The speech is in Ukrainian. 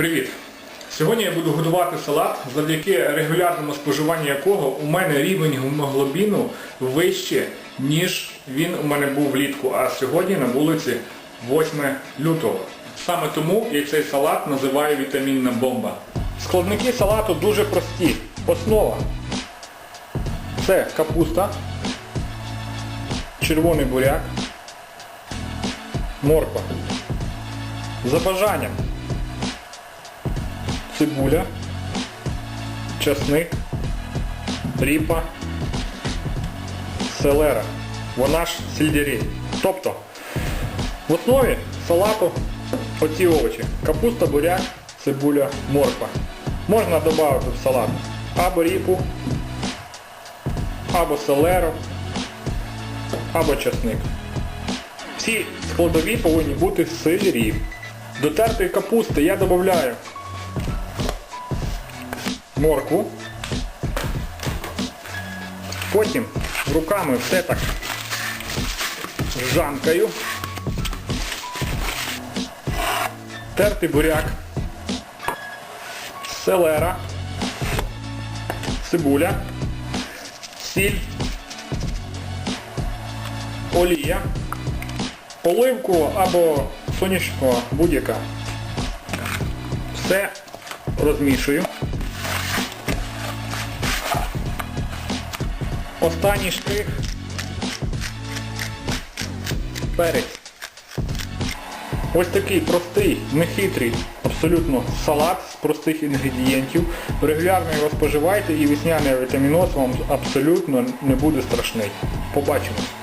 Привіт! Сьогодні я буду готувати салат, завдяки регулярному споживанню якого у мене рівень гемоглобіну вище, ніж він у мене був влітку, а сьогодні на вулиці 8 лютого. Саме тому я цей салат називаю вітамінна бомба. Складники салату дуже прості. Основа це капуста, червоний буряк, морква. За бажанням цибуля, часник, ріпа, селера. Вона ж сельдерей. Тобто в основі салату оці овочі. Капуста, буряк, цибуля, морква. Можна додати в салат або ріпу, або селеру, або часник. Всі складові повинні бути сирі. До тертої капусти я додаю моркву. Потім руками все так жанкаю. Тертий буряк, селера, цибуля, сіль, олія, оливку або соняшного будь-яка. Все розмішую. Останній штрих. Перець. Ось такий простий, нехитрий, абсолютно салат з простих інгредієнтів. Регулярно його споживайте і весняний вітаміноз вам абсолютно не буде страшний. Побачимось.